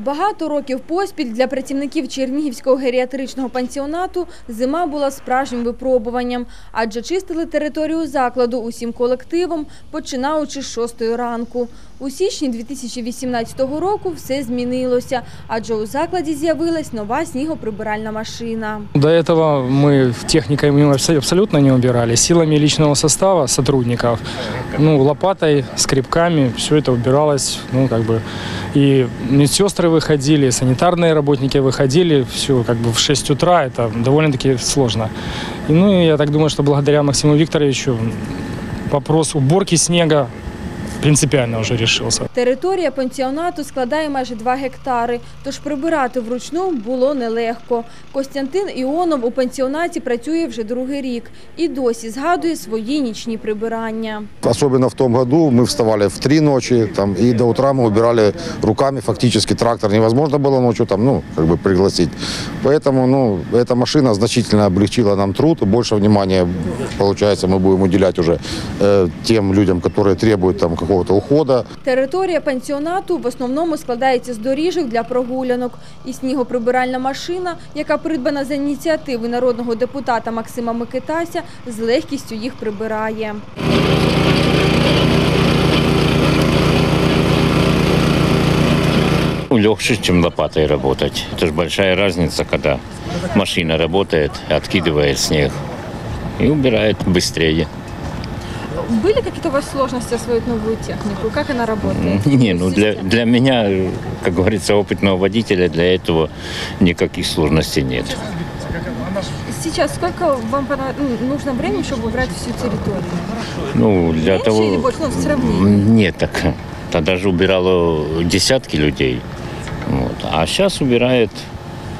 Багато років поспіль для працівників Чернігівського геріатричного пансіонату зима була справжнім випробуванням, адже чистили територію закладу усім колективом, починаючи з 6 ранку. У січні 2018 року все змінилося, адже у закладі з'явилась нова снігоприбиральна машина. До этого мы техникой мы абсо- абсолютно не убирали. Силами личного состава сотрудников, ну, лопатой, скребками, все это убиралось, ну, как бы, и медсестры выходили, санитарные работники выходили, все, как бы, в 6 утра, это довольно-таки сложно. И, ну, я так думаю, что благодаря Максиму Викторовичу вопрос уборки снега принципиально уже решился. Територія пансіонату складає майже 2 гектари, тож прибирати вручну було нелегко. Костянтин Іонов у пансіонаті працює вже другий рік і досі згадує свої нічні прибирання. Особенно в том году мы вставали в три ночи, там, и до утра мы убирали руками, фактически трактор невозможно было ночью там, ну, как бы пригласить. Поэтому, ну, эта машина значительно облегчила нам труд, и больше внимания, получается, мы будем уделять уже э, тем людям, которые требуют там какого-то ухода. Територія пансіонату в основному складається з доріжок для прогулянок. І снігоприбиральна машина, яка придбана за ініціативи народного депутата Максима Микитася, з легкістю їх прибирає. Ну, Легче, чем лопатой работать. Это же большая разница, когда машина работает, откидывает снег и убирает быстрее. Были какие-то у вас сложности освоить новую технику? Как она работает? Не, ну для, для меня, как говорится, опытного водителя, для этого никаких сложностей нет. Сейчас сколько вам ну, нужно времени, чтобы убрать всю территорию? Ну, для Меньше того... или больше? Ну. М, Нет, так тогда же убирало десятки людей. Вот. А сейчас убирает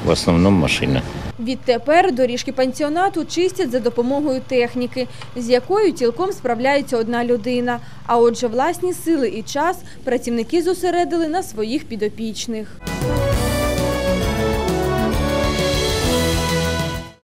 в основном машина. Відтепер доріжки пансіонату чистять за допомогою техніки, з якою цілком справляється одна людина. А отже, власні сили і час працівники зосередили на своїх підопічних.